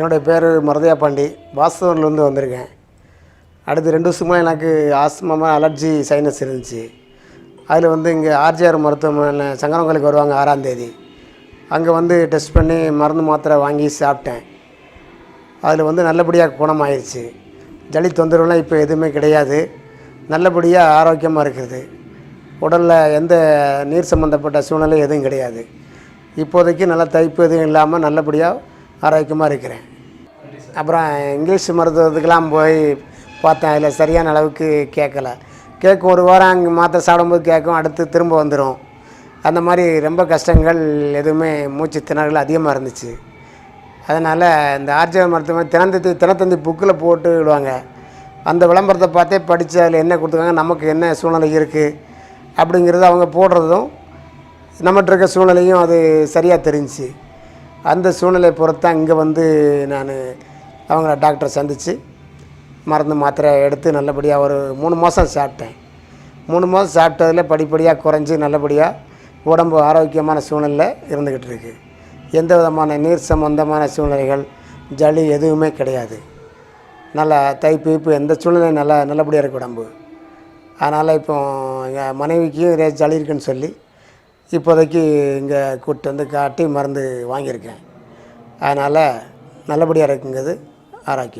என்னுடைய பேர் மருதையா பாண்டி. வாசவர்லேருந்து வந்திருக்கேன். அடுத்து ரெண்டு வருஷமாக எனக்கு ஆஸ்மா அலர்ஜி சைனஸ் இருந்துச்சு. அதில் வந்து இங்கே ஆர்ஜிஆர் மருத்துவமனை சங்கரங்கோயிலுக்கு வருவாங்க ஆறாந்தேதி அங்கே வந்து டெஸ்ட் பண்ணி மருந்து மாத்திரை வாங்கி சாப்பிட்டேன். அதில் வந்து நல்லபடியாக குணமாயிருச்சு. ஜலி தொந்தரவுலாம் இப்போ எதுவுமே கிடையாது. நல்லபடியாக ஆரோக்கியமாக இருக்குது உடலில் எந்த நீர் சம்மந்தப்பட்ட சூழ்நிலை எதுவும் கிடையாது. இப்போதைக்கு நல்லா தைப்பு எதுவும் இல்லாமல் நல்லபடியாக ஆரோக்கியமாக இருக்கிறேன். அப்புறம் இங்கிலீஷ் மருத்துவத்துக்கெலாம் போய் பார்த்தேன். அதில் சரியான அளவுக்கு கேட்கல. கேட்கும் ஒரு வாரம் அங்கே மாத்திரை சாப்பிடும்போது கேட்கும் அடுத்து திரும்ப வந்துடும் அந்த மாதிரி ரொம்ப கஷ்டங்கள் எதுவுமே மூச்சு திணறல் அதிகமாக இருந்துச்சு. அதனால் இந்த ஆர்ஜவ மருத்துவமனை தினந்தந்தி தினத்தந்தி புக்கில் போட்டு விடுவாங்க. அந்த விளம்பரத்தை பார்த்தே படித்து அதில் என்ன கொடுத்துருக்காங்க நமக்கு என்ன சூழ்நிலை இருக்குது அப்படிங்கிறது அவங்க போடுறதும் நம்மகிட்ட இருக்க சூழ்நிலையும் அது சரியாக தெரிஞ்சுச்சு. அந்த சூழ்நிலையை பொறுத்து தான் இங்கே வந்து நான் அவங்கள டாக்டரை சந்தித்து மருந்து மாத்திரை எடுத்து நல்லபடியாக ஒரு மூணு மாதம் சாப்பிட்டேன். மூணு மாதம் சாப்பிட்டதில் படிப்படியாக குறைஞ்சி நல்லபடியாக உடம்பு ஆரோக்கியமான சூழ்நிலை இருந்துக்கிட்டு இருக்குது எந்த விதமான நீர் சம்பந்தமான சூழ்நிலைகள் ஜலி எதுவுமே கிடையாது. நல்லா தைப்பீப்பு எந்த சூழ்நிலையும் நல்லா நல்லபடியாக இருக்குது உடம்பு. அதனால் இப்போ எங்கள் மனைவிக்கும் ஜலி இருக்குன்னு சொல்லி இப்போதைக்கு இங்கே கூப்பிட்டு வந்து காட்டி மருந்து வாங்கியிருக்கேன். அதனால் நல்லபடியாக இருக்குங்கிறது ஆரோக்கியம்.